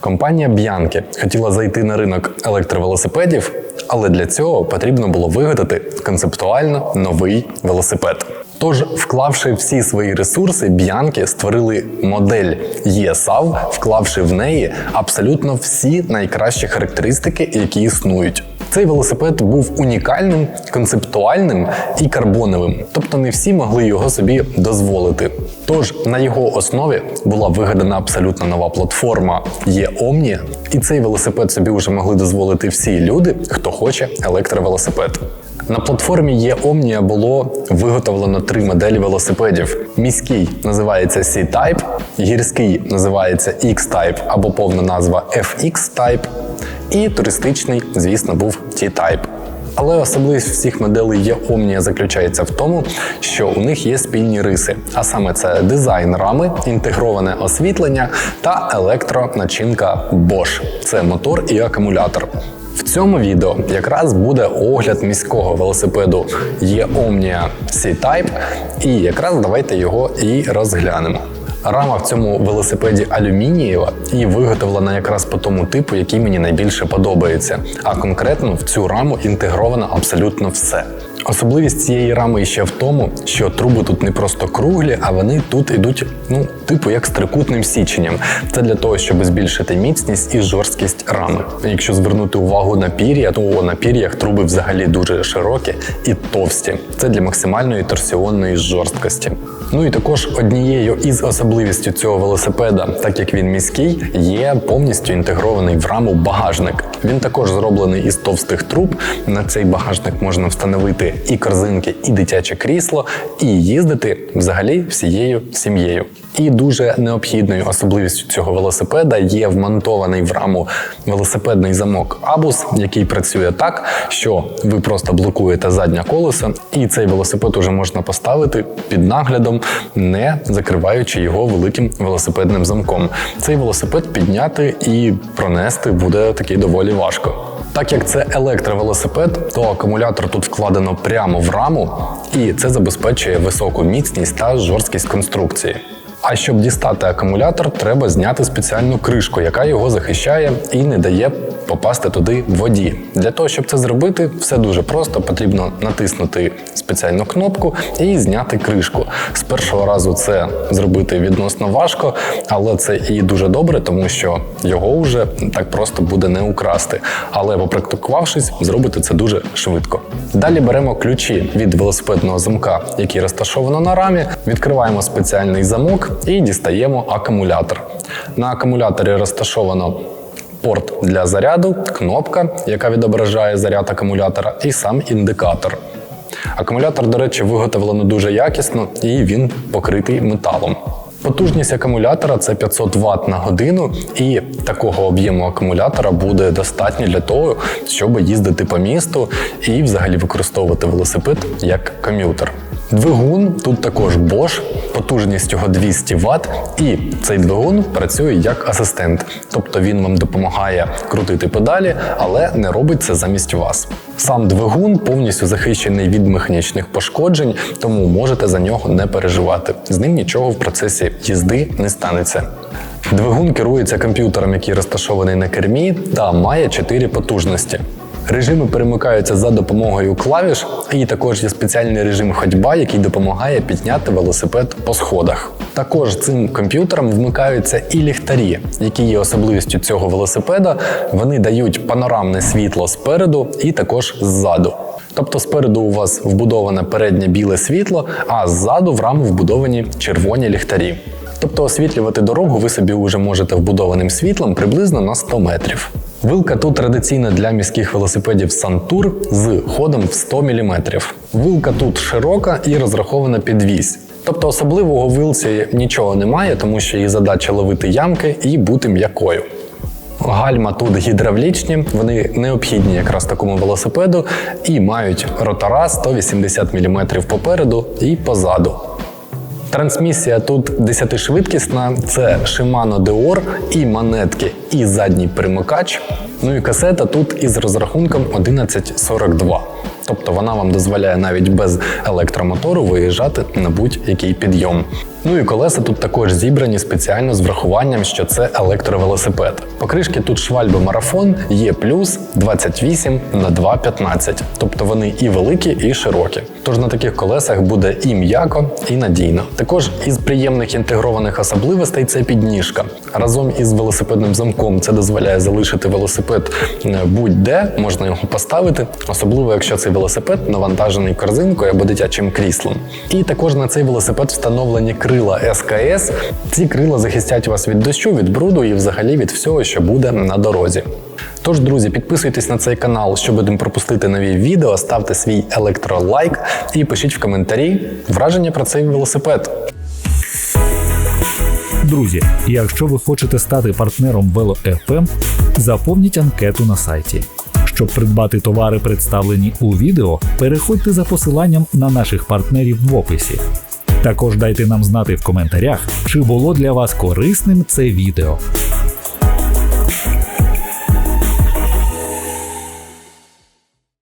Компанія Б'янки хотіла зайти на ринок електровелосипедів, але для цього потрібно було вигадати концептуально новий велосипед. Тож, вклавши всі свої ресурси, б'янки створили модель ЄСАВ, вклавши в неї абсолютно всі найкращі характеристики, які існують. Цей велосипед був унікальним, концептуальним і карбоновим, тобто не всі могли його собі дозволити. Тож на його основі була вигадана абсолютно нова платформа e-Omnia, і цей велосипед собі вже могли дозволити всі люди, хто хоче електровелосипед. На платформі e-Omnia було виготовлено три моделі велосипедів. Міський називається C-Type, гірський називається X-Type або повна назва FX-Type, і туристичний, звісно, був T-Type. Але особливість всіх моделей є Omnia заключається в тому, що у них є спільні риси, а саме це дизайн рами, інтегроване освітлення та електроначинка Bosch. Це мотор і акумулятор. В цьому відео якраз буде огляд міського велосипеду e-Omnia C-Type, і якраз давайте його і розглянемо. Рама в цьому велосипеді алюмінієва і виготовлена якраз по тому типу, який мені найбільше подобається. А конкретно в цю раму інтегровано абсолютно все. Особливість цієї рами ще в тому, що труби тут не просто круглі, а вони тут ідуть, ну, типу, як з трикутним січенням. Це для того, щоб збільшити міцність і жорсткість рами. Якщо звернути увагу на пір'я, то на пір'ях труби взагалі дуже широкі і товсті. Це для максимальної торсіонної жорсткості. Ну і також однією із особливістю цього велосипеда, так як він міський, є повністю інтегрований в раму багажник. Він також зроблений із товстих труб. На цей багажник можна встановити і корзинки, і дитяче крісло, і їздити взагалі всією сім'єю. І дуже необхідною особливістю цього велосипеда є вмонтований в раму велосипедний замок Абус, який працює так, що ви просто блокуєте заднє колесо, і цей велосипед уже можна поставити під наглядом, не закриваючи його великим велосипедним замком. Цей велосипед підняти і пронести буде таки доволі важко. Так як це електровелосипед, то акумулятор тут вкладено прямо в раму, і це забезпечує високу міцність та жорсткість конструкції. А щоб дістати акумулятор, треба зняти спеціальну кришку, яка його захищає і не дає попасти туди воді. Для того, щоб це зробити, все дуже просто. Потрібно натиснути спеціальну кнопку і зняти кришку. З першого разу це зробити відносно важко, але це і дуже добре, тому що його вже так просто буде не украсти. Але попрактикувавшись, зробити це дуже швидко. Далі беремо ключі від велосипедного замка, який розташовано на рамі, відкриваємо спеціальний замок і дістаємо акумулятор. На акумуляторі розташовано порт для заряду, кнопка, яка відображає заряд акумулятора, і сам індикатор. Акумулятор, до речі, виготовлено дуже якісно і він покритий металом. Потужність акумулятора це 500 Вт на годину, і такого об'єму акумулятора буде достатньо для того, щоб їздити по місту і взагалі використовувати велосипед як ком'ютер. Двигун тут також Bosch, потужність його 200 Вт, і цей двигун працює як асистент, тобто він вам допомагає крутити педалі, але не робить це замість вас. Сам двигун повністю захищений від механічних пошкоджень, тому можете за нього не переживати. З ним нічого в процесі їзди не станеться. Двигун керується комп'ютером, який розташований на кермі, та має 4 потужності. Режими перемикаються за допомогою клавіш, і також є спеціальний режим ходьба, який допомагає підняти велосипед по сходах. Також цим комп'ютером вмикаються і ліхтарі, які є особливістю цього велосипеда. Вони дають панорамне світло спереду і також ззаду. Тобто спереду у вас вбудоване переднє біле світло, а ззаду в раму вбудовані червоні ліхтарі. Тобто освітлювати дорогу ви собі вже можете вбудованим світлом приблизно на 100 метрів. Вилка тут традиційна для міських велосипедів Santur з ходом в 100 мм. Вилка тут широка і розрахована під вісь. Тобто особливого вилці нічого немає, тому що її задача ловити ямки і бути м'якою. Гальма тут гідравлічні, вони необхідні якраз такому велосипеду і мають ротора 180 мм попереду і позаду. Трансмісія тут 10-швидкісна, це Shimano Deor і монетки, і задній перемикач. Ну і касета тут із розрахунком 1142. Тобто вона вам дозволяє навіть без електромотору виїжджати на будь-який підйом. Ну і колеса тут також зібрані спеціально з врахуванням, що це електровелосипед. Покришки тут швальби марафон є плюс 28 на 2,15, тобто вони і великі, і широкі. Тож на таких колесах буде і м'яко, і надійно. Також із приємних інтегрованих особливостей це підніжка. Разом із велосипедним замком це дозволяє залишити велосипед е, будь-де, можна його поставити, особливо якщо цей велосипед навантажений корзинкою або дитячим кріслом. І також на цей велосипед встановлені крила СКС. Ці крила захистять вас від дощу, від бруду і взагалі від всього, що буде на дорозі. Тож, друзі, підписуйтесь на цей канал, щоб не пропустити нові відео, ставте свій електролайк і пишіть в коментарі враження про цей велосипед. Друзі, якщо ви хочете стати партнером VeloFM, заповніть анкету на сайті. Щоб придбати товари, представлені у відео, переходьте за посиланням на наших партнерів в описі. Також дайте нам знати в коментарях, чи було для вас корисним це відео.